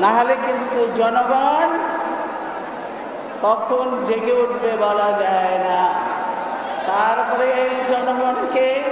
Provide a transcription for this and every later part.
নাহলে কিন্তু জনগণ কখন জেগে উঠবে বলা যায় না। তারপরে এই জনগণকে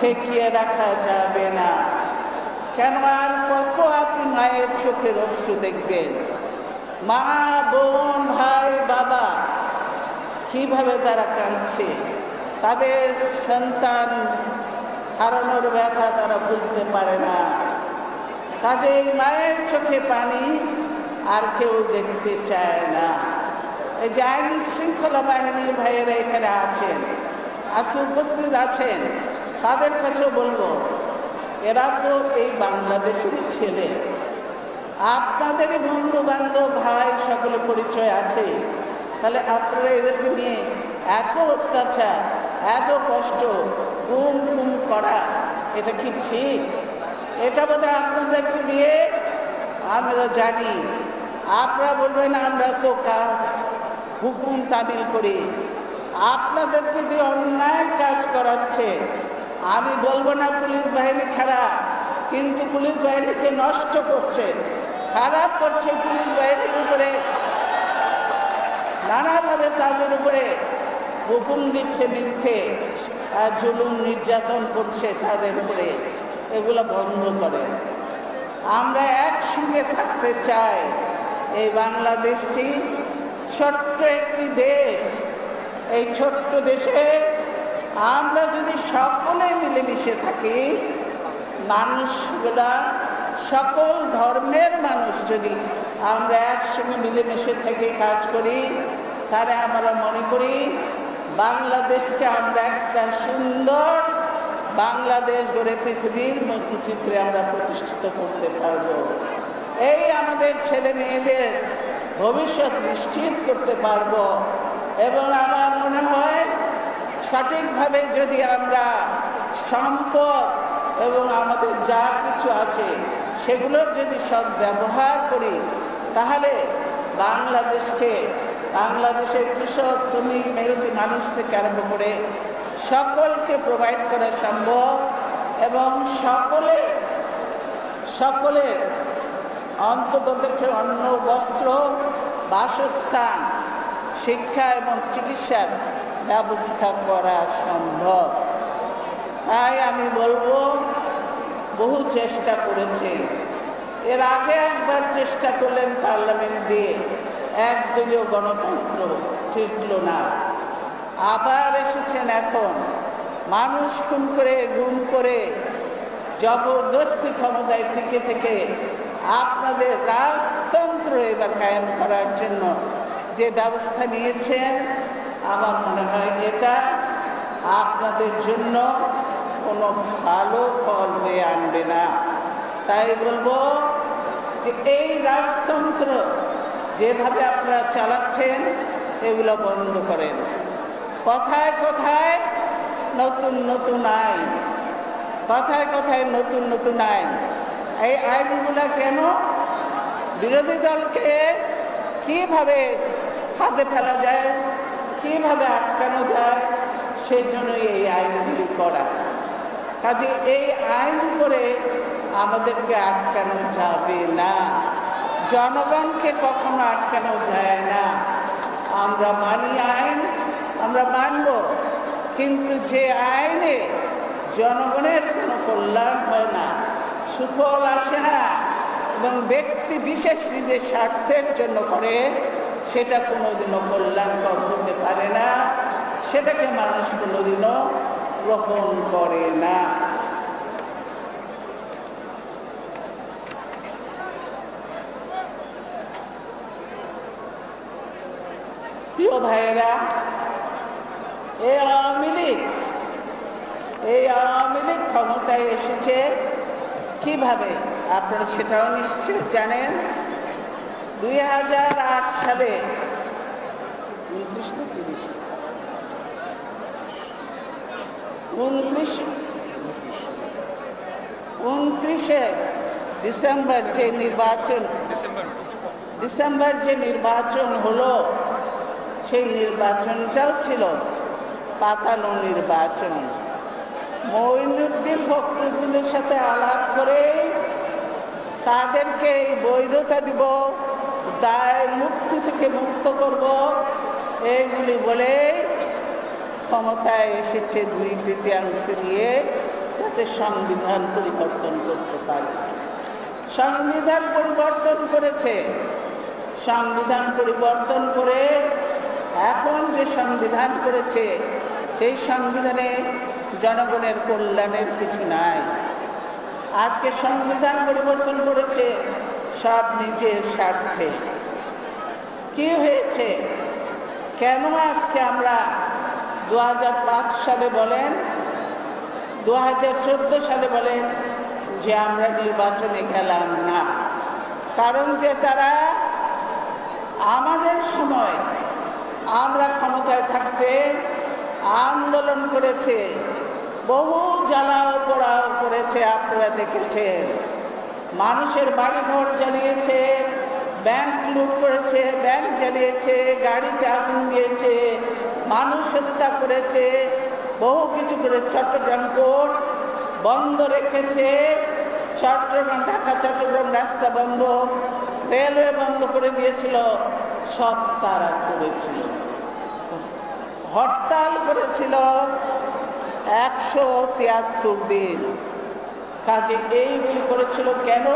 ঠেকিয়ে রাখা যাবে না। কেন আর কত আপনি মায়ের চোখের অশ্রু দেখবেন? মা, বোন, ভাই, বাবা, কীভাবে তারা কাঁদছে? তাদের সন্তান হারানোর ব্যথা তারা ভুলতে পারে না। কাজেই মায়ের চোখে পানি আর কেউ দেখতে চায় না। এই যে আইন শৃঙ্খলা বাহিনীর ভাইয়েরা এখানে আছেন, আজকে উপস্থিত আছেন, তাদের কাছেও বলব, এরা তো এই বাংলাদেশেরই ছেলে। আপনাদেরই বন্ধু বান্ধব ভাই সকলে পরিচয় আছে। তাহলে আপনারা এদেরকে নিয়ে এত অত্যাচার, এত কষ্ট, গুম গুম করা, এটা কি ঠিক? এটা বোধহয় আপনাদেরকে দিয়ে আমরা জানি। আপনারা বলবেন, আমরা তো কাজ, হুকুম তামিল করি। আপনাদেরকে দিয়ে অন্যায় কাজ করাচ্ছে, আমি বলব না পুলিশ বাহিনী খারাপ, কিন্তু পুলিশ বাহিনীকে নষ্ট করছে, খারাপ করছে পুলিশ বাহিনীর উপরে। নানাভাবে তাদের উপরে হুকুম দিচ্ছে মিথ্যে, আর জুলুম নির্যাতন করছে তাদের উপরে। এগুলো বন্ধ করে। আমরা একসঙ্গে থাকতে চাই। এই বাংলাদেশটি ছোট্ট একটি দেশ। এই ছোট্ট দেশে আমরা যদি সকলে মিলেমিশে থাকি, মানুষগুলা সকল ধর্মের মানুষ যদি আমরা একসঙ্গে মিলেমিশে থেকে কাজ করি, তাহলে আমরা মনে করি বাংলাদেশকে আমরা একটা সুন্দর বাংলাদেশ গড়ে পৃথিবীর চিত্রে আমরা প্রতিষ্ঠিত করতে পারব। এই আমাদের ছেলে মেয়েদের ভবিষ্যৎ নিশ্চিত করতে পারব। এবং আমার মনে হয় সঠিকভাবে যদি আমরা সম্পদ এবং আমাদের যা কিছু আছে সেগুলোর যদি সৎ ব্যবহার করি, তাহলে বাংলাদেশকে, বাংলাদেশের কৃষক, শ্রমিক মেহতি মানুষ থেকে আরম্ভ করে সকলকে প্রোভাইড করা সম্ভব এবং সকলে সকলের অন্তপক্ষে অন্ন, বস্ত্র, বাসস্থান, শিক্ষা এবং চিকিৎসার ব্যবস্থা করা সম্ভব। তাই আমি বলব, বহু চেষ্টা করেছে। এর আগে একবার চেষ্টা করলেন পার্লামেন্ট দিয়ে, একদলীয় গণতন্ত্র ঠিকল না। আবার এসেছেন এখন। মানুষ খুন করে, গুম করে, জবরদস্তি ক্ষমতায় টিকে থেকে আপনাদের রাজতন্ত্র এবার কায়েম করার জন্য যে ব্যবস্থা নিয়েছেন, আমার মনে হয় এটা আপনাদের জন্য কোনো ভালো ফল হয়ে আনবে না। তাই বলব যে এই রাজতন্ত্র যেভাবে আপনারা চালাচ্ছেন, এগুলো বন্ধ করেন। কথায় কথায় নতুন নতুন আইন। কথায় কথায় নতুন নতুন আইন। এই আইনগুলো কেন? বিরোধী দলকে কীভাবে হাতে ফেলা যায়, কীভাবে আটকানো যায়, সেই জন্যই এই আইনগুলি করা। কাজে এই আইন করে আমাদেরকে আটকানো যাবে না। জনগণকে কখনো আটকানো যায় না। আমরা মানি আইন আমরা মানব, কিন্তু যে আইনে জনগণের কোনো কল্যাণ হয় না, সুফল আসে না এবং ব্যক্তি বিশেষ নিজের স্বার্থের জন্য করে, সেটা কোনোদিনও কল্যাণকর হতে পারে না। সেটাকে মানুষ কোনোদিনও গ্রহণ করে না। প্রিয় ভাইয়েরা এই আওয়ামী লীগ, এই আওয়ামী লীগ ক্ষমতায় এসেছে কীভাবে? আপনারা সেটাও নিশ্চয় জানেন। দুই হাজার আট সালে উনত্রিশ না তিরিশ? উনত্রিশ, উনত্রিশে ডিসেম্বর যে নির্বাচন, ডিসেম্বর যে নির্বাচন হলো, সেই নির্বাচনটাও ছিল পাতানো নির্বাচন। মঈনুদ্দিন ফখরুদ্দিনের সাথে আলাপ করে তাদেরকে এই বৈধতা দিব, দায় মুক্তি থেকে মুক্ত করব। এইগুলি বলে ক্ষমতায় এসেছে দুই তৃতীয়াংশ নিয়ে যাতে সংবিধান পরিবর্তন করতে পারে। সংবিধান পরিবর্তন করেছে। সংবিধান পরিবর্তন করে এখন যে সংবিধান করেছে সেই সংবিধানে জনগণের কল্যাণের কিছু নাই। আজকে সংবিধান পরিবর্তন করেছে, সব নিজের স্বার্থে। কি হয়েছে? কেন আজকে আমরা দু হাজার পাঁচ সালে বলেন দু হাজার চোদ্দ সালে বলেন যে আমরা নির্বাচনে গেলাম না। কারণ যে তারা আমাদের সময় আমরা ক্ষমতায় থাকতে আন্দোলন করেছে। বহু জ্বালাও পোড়াও করেছে, আপনারা দেখেছেন। মানুষের বাড়িঘর জ্বালিয়েছে ব্যাংক লুট করেছে, ব্যাংক জ্বালিয়েছে গাড়িতে আগুন দিয়েছে, মানুষ হত্যা করেছে, বহু কিছু করে চট্টগ্রাম কোর্ট বন্ধ রেখেছে। চট্টগ্রাম, ঢাকা, চট্টগ্রাম রাস্তা বন্ধ, রেলওয়ে বন্ধ করে দিয়েছিল, সব তারা করেছিল। হরতাল করেছিল একশো তিয়াত্তর দিন। কাজে এইগুলি করেছিল কেন?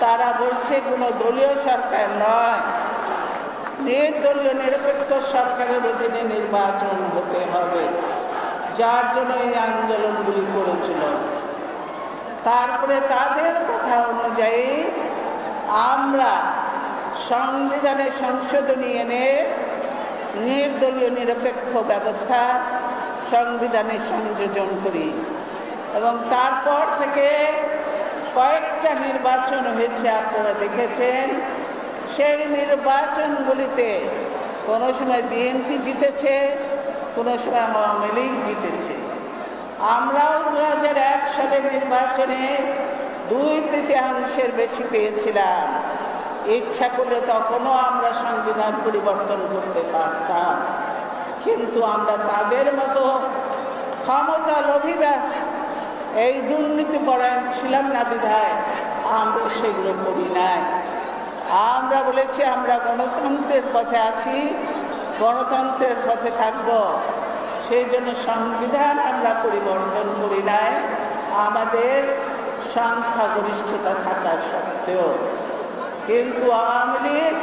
তারা বলছে, কোনো দলীয় সরকার নয়। নির্দলীয় নিরপেক্ষ সরকারের অধীনে নির্বাচন হতে হবে। যার জন্য এই আন্দোলনগুলি করেছিল। তারপরে তাদের কথা অনুযায়ী আমরা সংবিধানে সংশোধনী এনে নির্দলীয় নিরপেক্ষ ব্যবস্থা সংবিধানে সংযোজন করি। এবং তারপর থেকে কয়েকটা নির্বাচন হয়েছে, আপনারা দেখেছেন। সেই নির্বাচনগুলিতে কোনো সময় বিএনপি জিতেছে, কোনো সময় আওয়ামী লীগ জিতেছে। আমরাও দু সালের নির্বাচনে দুই তৃতীয়াংশের বেশি পেয়েছিলাম। ইচ্ছা করলে তখনও আমরা সংবিধান পরিবর্তন করতে পারতাম। কিন্তু আমরা তাদের মতো ক্ষমতা লোভীরা এই দুর্নীতি পরায়ণ ছিলাম না বিধায় আমরা সেগুলো করি নাই। আমরা বলেছি, আমরা গণতন্ত্রের পথে আছি, গণতন্ত্রের পথে থাকব। সেই জন্য সংবিধান আমরা পরিবর্তন করি নাই। আমাদের সংখ্যাগরিষ্ঠতা থাকা সত্ত্বেও। কিন্তু আওয়ামী লীগ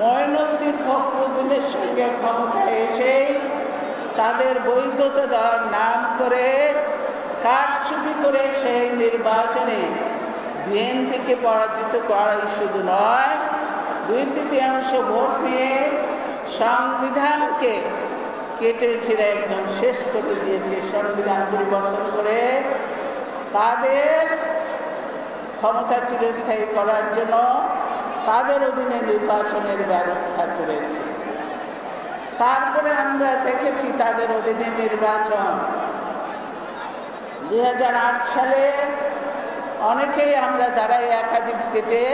ময়নুদ্দিন ফখরুদ্দিনের সঙ্গে ক্ষমতায় এসেই তাদের বৈধতা দেওয়ার নাম করে কারচুপি করে সেই নির্বাচনে বিএনপিকে পরাজিত করাই শুধু নয়, দুই তৃতীয়াংশ ভোট নিয়ে সংবিধানকে কেটে ছেড়ে একদম শেষ করে দিয়েছে, সংবিধান পরিবর্তন করে তাদের ক্ষমতা চিরস্থায়ী করার জন্য তাদের অধীনে নির্বাচনের ব্যবস্থা করেছে। তারপরে আমরা দেখেছি তাদের অধীনে নির্বাচন। দু হাজার আট সালে অনেকেই আমরা যারা একাধিক সিটে,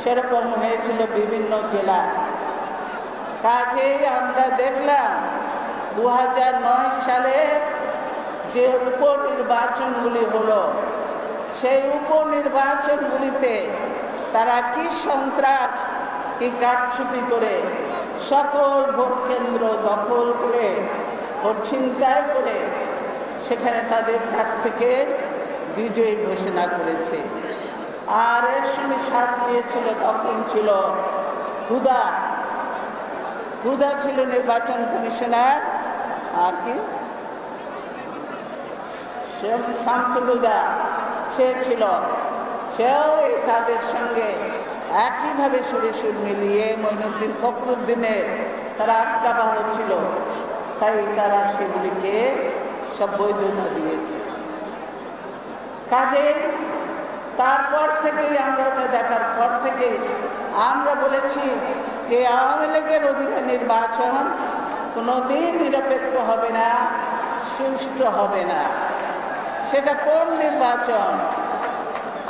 সেরকম হয়েছিল বিভিন্ন জেলা। কাজেই আমরা দেখলাম দু হাজার নয় সালে যে উপনির্বাচনগুলি হলো, সেই উপনির্বাচনগুলিতে তারা কি সন্ত্রাস, কি কারচুপি করে সকল ভোট কেন্দ্র দখল করে, ভোট ছিনতাই করে, সেখানে তাদের প্রার্থীকে বিজয়ী ঘোষণা করেছে। আর এর সঙ্গে সাথ দিয়েছিল, তখন ছিল হুদা। হুদা ছিল নির্বাচন কমিশনার। আর কি? সে সে ছিল সেও তাদের সঙ্গে একইভাবে সুরে সুর মিলিয়ে মঈনুদ্দিন ফখরুদ্দিনের তারা আটকা আজ্ঞাবাহ ছিল। তাই তারা সেগুলিকে সব বৈধতা দিয়েছে। কাজে তারপর থেকেই আমরা ওটা দেখার পর থেকে আমরা বলেছি যে আওয়ামী লীগের অধীনে নির্বাচন কোনোদিন নিরপেক্ষ হবে না, সুষ্ঠু হবে না। সেটা কোন নির্বাচন?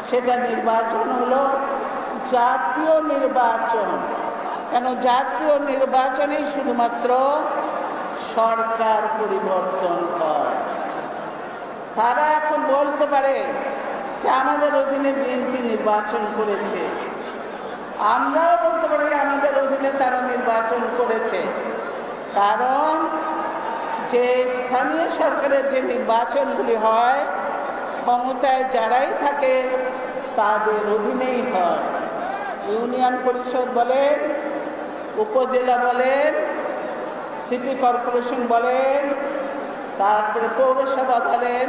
সেটা নির্বাচন হলো জাতীয় নির্বাচন। কেন জাতীয় নির্বাচনেই শুধুমাত্র সরকার পরিবর্তন হয়। তারা এখন বলতে পারে যে আমাদের অধীনে বিএনপি নির্বাচন করেছে। আমরাও বলতে পারি আমাদের অধীনে তারা নির্বাচন করেছে। কারণ যে স্থানীয় সরকারের যে নির্বাচনগুলি হয় ক্ষমতায় যারাই থাকে, তাদের অধীনেই হয়। ইউনিয়ন পরিষদ বলেন, উপজেলা বলেন, সিটি কর্পোরেশন বলেন, তারপরে পৌরসভা বলেন,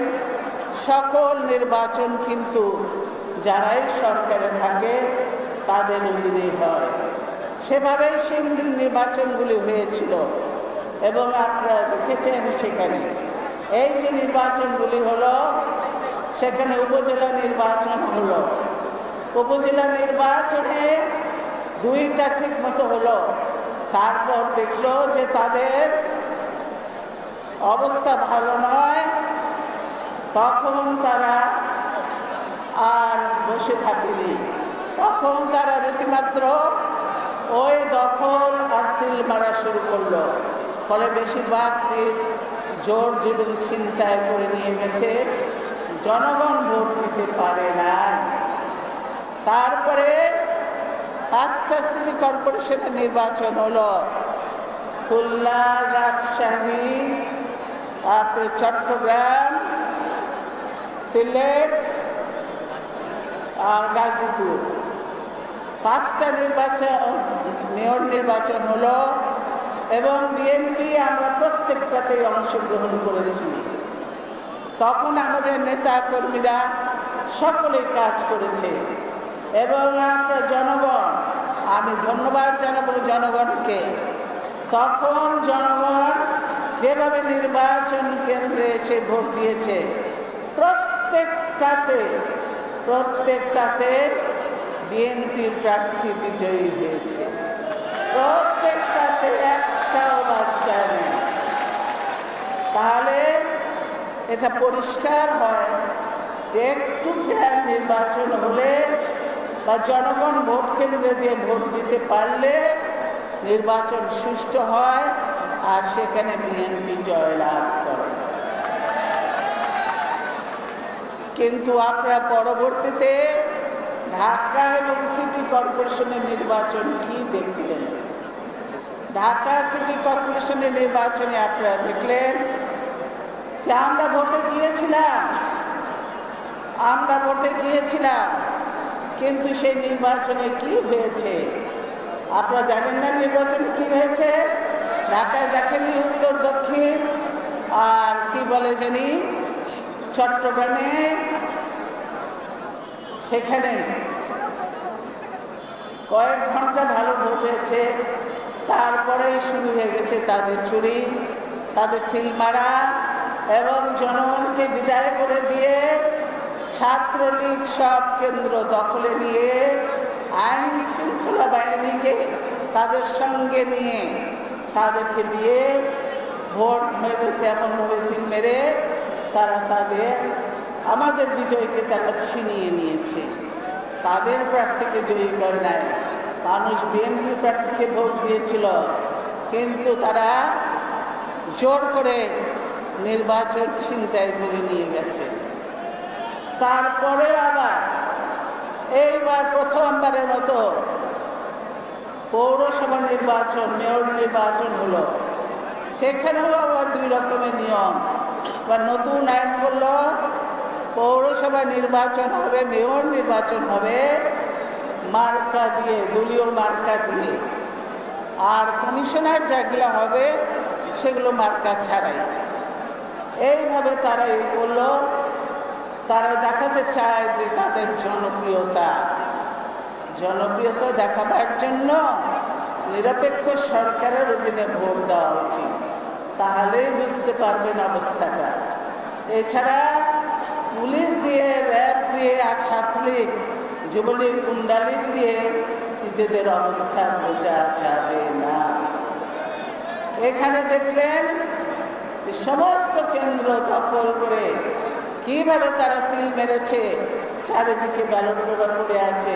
সকল নির্বাচন কিন্তু যারাই সরকারে থাকে, তাদের অধীনেই হয়। সেভাবেই সেই নির্বাচনগুলি হয়েছিল এবং আপনারা দেখেছেন সেখানে। এই যে নির্বাচনগুলি হলো সেখানে উপজেলা নির্বাচন হলো। উপজেলা নির্বাচনে দুইটা ঠিক মতো হলো। তারপর দেখল যে তাদের অবস্থা ভালো নয়। তখন তারা আর বসে থাকেনি। তখন তারা রীতিমাত্র ওই দখল আর সিল মারা শুরু করল। ফলে বেশিরভাগ সিট জোর জুলুম ছিনতায় করে নিয়ে গেছে। জনগণ ভোট দিতে পারে না তারপরে পাঁচটা সিটি কর্পোরেশনের নির্বাচন হলো। খুলনা, রাজশাহী, তারপরে চট্টগ্রাম, সিলেট আর গাজীপুর। পাঁচটা নির্বাচন, মেয়র নির্বাচন হলো এবং বিএনপি আমরা প্রত্যেকটাতেই অংশগ্রহণ করেছি। তখন আমাদের নেতা কর্মীরা সকলেই কাজ করেছে। এবং আমরা জনগণ, আমি ধন্যবাদ জানাব জনগণকে। তখন জনগণ যেভাবে নির্বাচন কেন্দ্রে এসে ভোট দিয়েছে, প্রত্যেকটাতে প্রত্যেকটাতে বিএনপি প্রার্থী বিজয়ী হয়েছে। প্রত্যেকটাতে একটাও বাচ্চা নেই। তাহলে এটা পরিষ্কার হয়। যে একটু ফেয়ার নির্বাচন হলে বা জনগণ ভোট কেন্দ্রে যে ভোট দিতে পারলে নির্বাচন সুষ্ঠু হয় আর সেখানে বিএনপি জয়লাভ করে। কিন্তু আপনারা পরবর্তীতে ঢাকা এবং সিটি কর্পোরেশনের নির্বাচন কি দেখলেন? ঢাকা সিটি কর্পোরেশনের নির্বাচনে আপনারা দেখলেন যে আমরা ভোটে গিয়েছিলাম, আমরা ভোটে গিয়েছিলাম, কিন্তু সেই নির্বাচনে কি হয়েছে? আপনারা জানেন না নির্বাচনে কি হয়েছে? ঢাকায় দেখেননি উত্তর, দক্ষিণ, আর কি বলে জানি, চট্টগ্রামে, সেখানে কয়েক ঘণ্টা ভালো ভোট হয়েছে, তারপরেই শুরু হয়ে গেছে তাদের চুরি, তাদের সিল মারা এবং জনগণকে বিদায় করে দিয়ে ছাত্রলীগ সব কেন্দ্র দখলে নিয়ে আইন শৃঙ্খলা বাহিনীকে তাদের সঙ্গে নিয়ে তাদেরকে দিয়ে ভোট মেরেছে এমনভাবে সিল মেরে তারা তাদের, আমাদের বিজয়কে তারা ছিনিয়ে নিয়েছে। তাদের প্রার্থীকে জয়ী করে নাই। মানুষ বিএনপি প্রার্থীকে ভোট দিয়েছিল, কিন্তু তারা জোর করে নির্বাচন ছিনতাই করে নিয়ে গেছে। তারপরে আবার, এইবার প্রথমবারের মতো পৌরসভা নির্বাচন, মেয়র নির্বাচন হলো। সেখানেও আবার দুই রকমের নিয়ম। বা নতুন আইন করল পৌরসভা নির্বাচন হবে, মেয়র নির্বাচন হবে, মার্কা দিয়ে, দলীয় মার্কা দিয়ে। আর কমিশনার যেগুলো হবে, সেগুলো মার্কা ছাড়াই। এইভাবে তারা করল। তারা দেখাতে চায় যে তাদের জনপ্রিয়তা। জনপ্রিয়তা দেখাবার জন্য নিরপেক্ষ সরকারের অধীনে ভোট দেওয়া উচিত। তাহলেই বুঝতে পারবেন অবস্থাটা। এছাড়া পুলিশ দিয়ে, র্যাব দিয়ে, আর ছাত্রলীগ যুবলীগ কুণ্ডালিক দিয়ে নিজেদের অবস্থা বোঝা যাবে না। এখানে দেখলেন সমস্ত কেন্দ্র দখল করে কীভাবে তারা সিল মেরেছে? চারিদিকে ব্যালট পেপার পড়ে আছে।